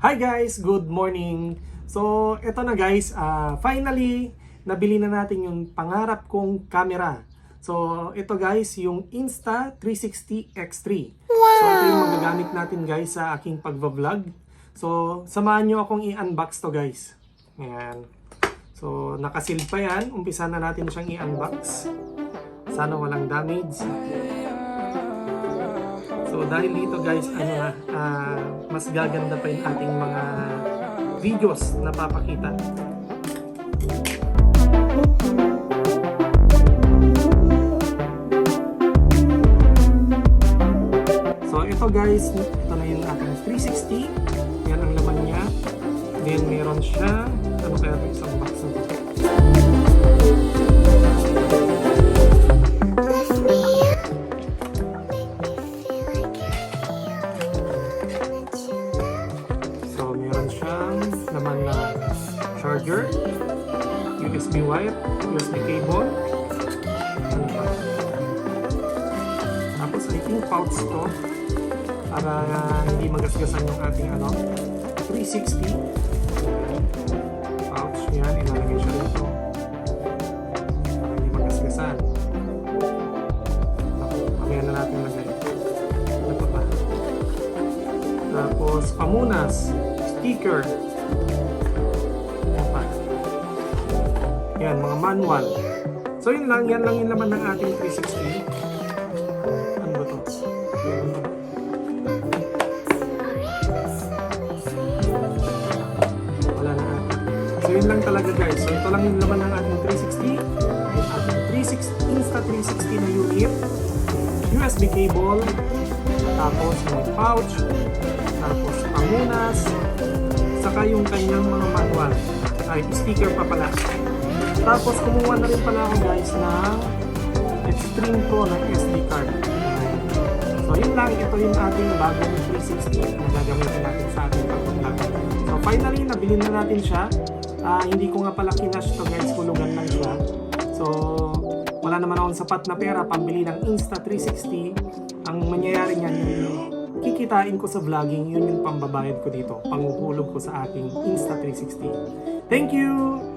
Hi guys, good morning. So, eto na guys, ah, finally nabili na natin yung pangarap kong camera. So, ito guys, yung Insta360 X3. So, ito yung magagamit natin guys sa aking pagva-vlog. So, samahan nyo akong i-unbox to guys. Ayan. So, nakasil pa yan. Umpisa na natin siyang i-unbox. Sana walang damage. So dahil dito guys, ano na, ah, mas gaganda pa yung ating mga videos na papakita. So ito guys, ito na yung ating 360. Yan ang laman niya. Then meron siya, ano kaya ito isang box na charger, USB wire, USB cable, ano? Tapos, I think pouch to para hindi magasgasan yung ating ano, 360. Pouch yan, ilalagay siya dito. Para hindi magasgasan. Mamaya na natin lagay. Ito pa. Tapos, pamunas, sticker. Yan, mga manual. So, yun lang. Yan lang yung laman ng ating 360. Ano ba to? Wala na. So, yun lang talaga guys. So, ito lang yung laman ng ating 360. Yung ating 360, Insta360 na unit. USB cable. Tapos, may pouch tapos pamunas, saka yung kanyang mga manual. Ay, sticker pa pala. Tapos kumuha na rin pala ako guys ng Extreme Pro na SD card. So yun lang, ito yung ating bagong 360 na gagamitin natin sa ating pag-vlog. So finally, nabili na natin siya. Ah, hindi ko nga pala kinash to guys, hulugan lang siya. So, wala naman akong sapat na pera pambili ng Insta360. Ang mangyayari niyan, yung kikitain ko sa vlogging, yun yung pambabayad ko dito. Panguhulog ko sa aking Insta360. Thank you!